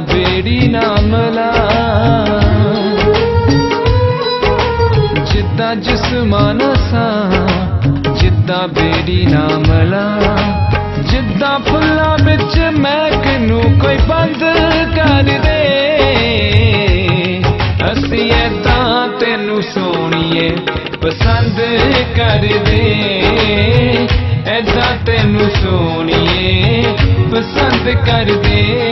ਬੇੜੀ ਨਾ ਮਲਾ। ਜਿੱਦਾਂ ਜਿਸਮਾਨਾ ਸਾਂ, ਜਿੱਦਾਂ ਬੇੜੀ ਨਾ ਮਲਾ। ਜਿੱਦਾਂ ਫੁੱਲਾਂ ਵਿੱਚ ਮਹਿਕ ਨੂੰ ਕੋਈ ਬੰਦ ਕਰ ਦੇ। ਅਸੀਂ ਤਾਂ ਤੈਨੂੰ ਸੋਣੀਏ ਪਸੰਦ ਕਰਦੇ ਐਦਾਂ ਤੈਨੂੰ ਸੋਣੀਏ ਪਸੰਦ ਕਰਦੇ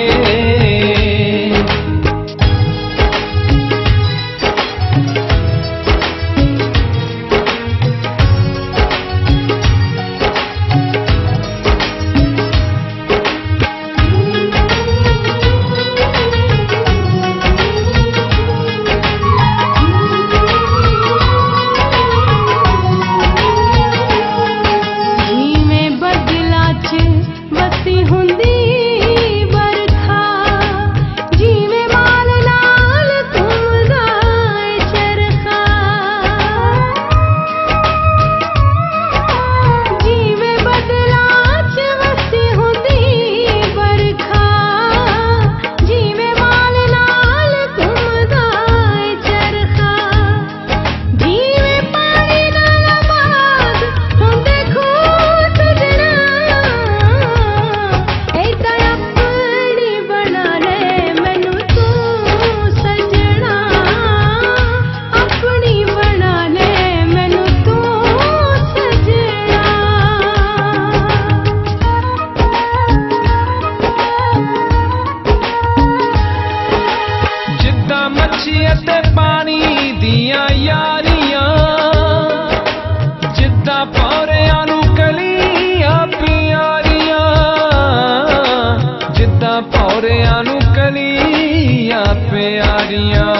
ਪੌਰਿਆਂ ਨੂੰ ਕਲੀਆਂ ਪਿਆਰੀਆਂ।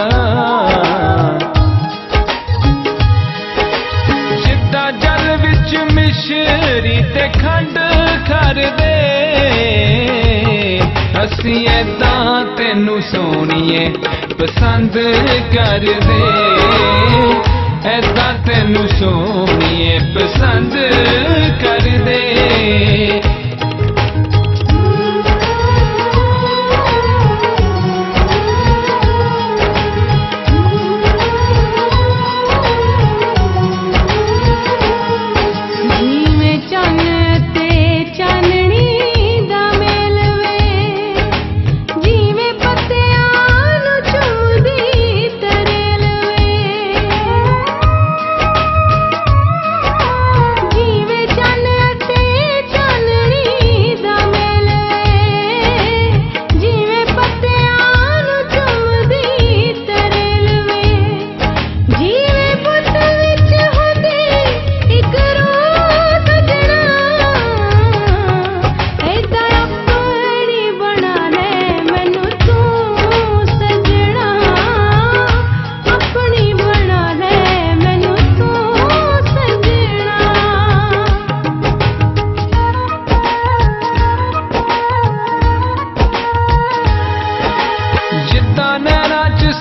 ਜਿੱਦਾਂ ਜਲ ਵਿੱਚ ਮਿਸ਼ਰੀ ਤੇ ਖੰਡ ਖਰਦੇ ਅਸੀਂ ਐਦਾਂ ਤੈਨੂੰ ਸੋਣੀਏ ਪਸੰਦ ਕਰਦੇ। ਐਦਾਂ ਤੈਨੂੰ ਸੋਣੀਏ ਪਸੰਦ ਕਰਦੇ।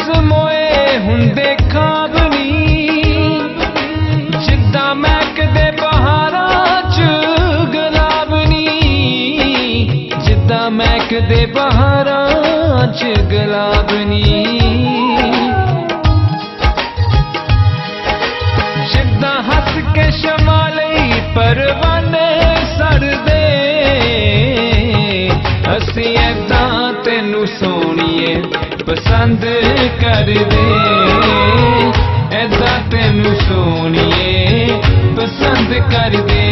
ਬਸ ਹੁੰਦੇ ਖਾਬ ਨਹੀਂ ਜਿੱਦਾਂ ਮਹਿਕਦੇ ਬਹਾਰਾਂ ਚ ਗੁਲਾਬ ਨਹੀਂ ਜਿੱਦਾਂ ਮਹਿਕਦੇ ਬਹਾਰਾਂ ਚ ਗੁਲਾਬ ਅਸੀਂ ਤੈਨੂੰ ਸੋਣੀਏ ਪਸੰਦ ਕਰਦੇ। ਏਦਾਂ ਤੈਨੂੰ ਸੋਣੀਏ ਪਸੰਦ ਕਰਦੇ।